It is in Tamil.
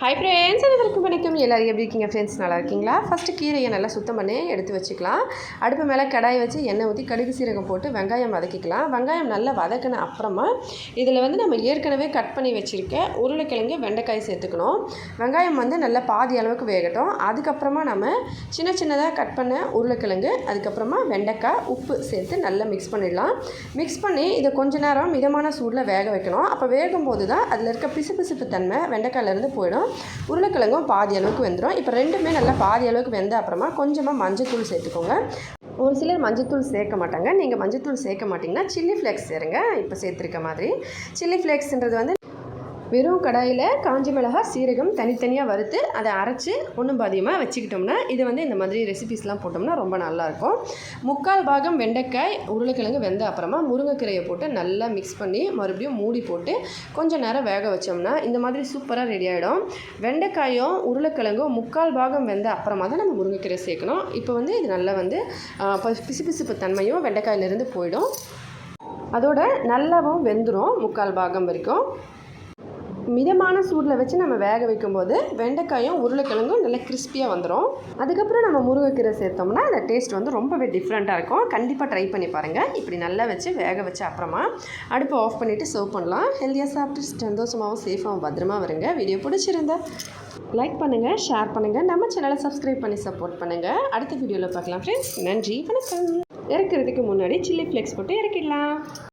ஹை ஃப்ரெண்ட்ஸ் அனைவருக்கும் வணக்கம். எல்லோரும் எப்படி இருக்கீங்க ஃப்ரெண்ட்ஸ் நல்லா இருக்கீங்களா? ஃபஸ்ட்டு கீரையை நல்லா சுத்தம் பண்ணி எடுத்து வச்சுக்கலாம். அடுப்பு மேலே கடாய் வச்சு எண்ணெய் ஊற்றி கடுகு சீரகம் போட்டு வெங்காயம் வதக்கிக்கலாம். வெங்காயம் நல்லா வதக்கின அப்புறமா இதில் வந்து நம்ம ஏற்கனவே கட் பண்ணி வச்சுருக்க உருளைக்கிழங்கு வெண்டைக்காய் சேர்த்துக்கணும். வெங்காயம் வந்து நல்லா பாதி அளவுக்கு வேகட்டும். அதுக்கப்புறமா நம்ம சின்ன சின்னதாக கட் பண்ண உருளைக்கிழங்கு அதுக்கப்புறமா வெண்டைக்காய் உப்பு சேர்த்து நல்லா மிக்ஸ் பண்ணிடலாம். மிக்ஸ் பண்ணி இதை கொஞ்ச நேரம் மிதமான சூடில் வேக வைக்கணும். அப்போ வேகும்போது தான் அதில் இருக்க பிசுபிசுப்பு தன்மை வெண்டைக்காயிலேருந்து போயிடும். உருளைக்கிழங்கும் பாதி அளவுக்கு வெந்துடும் இப்போ ரெண்டுமே நல்லா பாதி அளவுக்கு வெந்த அப்புறமா கொஞ்சமாக மஞ்சத்தூள் சேர்த்துக்கோங்க. ஒரு சிலர் மஞ்சத்தூள் சேர்க்க மாட்டாங்க. நீங்கள் மஞ்சத்தூள் சேர்க்க மாட்டிங்கன்னா சில்லி ஃப்ளேக்ஸ் சேருங்க. இப்போ சேர்த்துருக்க மாதிரி. சில்லி ஃப்ளேக்ஸ்ன்றது வந்து வெறும் கடாயில் காஞ்சி மிளகா சீரகம் தனித்தனியாக வறுத்து அதை அரைச்சி ஒன்றும் பாதியமாக வச்சுக்கிட்டோம்னா இது வந்து இந்த மாதிரி ரெசிபிஸ்லாம் போட்டோம்னா ரொம்ப நல்லாயிருக்கும் முக்கால் பாகம் வெண்டைக்காய் உருளைக்கிழங்கு வெந்த அப்புறமா முருங்கைக்கீரையை போட்டு நல்லா மிக்ஸ் பண்ணி மறுபடியும் மூடி போட்டு கொஞ்சம் நேரம் வேக வச்சோம்னா இந்த மாதிரி சூப்பராக ரெடி ஆகிடும் வெண்டைக்காயும் உருளைக்கிழங்கும் முக்கால் பாகம் வெந்த அப்புறமா தான் நம்ம முருங்கைக்கீரை சேர்க்கணும். இப்போ வந்து இது நல்லா வந்து பிசுபிசுப்பு தன்மையும் வெண்டைக்காயிலிருந்து போயிடும். அதோட நல்லாவும் வெந்துடும் முக்கால் பாகம் வரைக்கும். மிதமான சூடில் வச்சு நம்ம வேக வைக்கும்போது வெண்டைக்காயும் உருளைக்கிழங்கும் நல்லா கிறிஸ்பியாக வந்துடும் அதுக்கப்புறம் நம்ம முருங்கைக்கீரை சேர்த்தோம்னா அந்த டேஸ்ட் வந்து ரொம்பவே டிஃப்ரெண்ட்டாக இருக்கும். கண்டிப்பாக ட்ரை பண்ணி பாருங்கள் இப்படி நல்லா வச்சு வேக வச்ச அப்புறமா அடுப்பை ஆஃப் பண்ணிவிட்டு சர்வ் பண்ணலாம். ஹெல்த்தியாக சாப்பிட்டு சந்தோஷமாகவும் சேஃபாகவும் பத்திரமா வருங்க. வீடியோ பிடிச்சிருந்தா லைக் பண்ணுங்கள் ஷேர் பண்ணுங்கள் நம்ம சேனலை சப்ஸ்கிரைப் பண்ணி சப்போர்ட் பண்ணுங்கள் அடுத்த வீடியோவில் பார்க்கலாம் ஃப்ரெண்ட்ஸ் நன்றி வணக்கம். இறக்கிறதுக்கு முன்னாடி சில்லி ஃப்ளெக்ஸ் போட்டு இறக்கிடலாம்.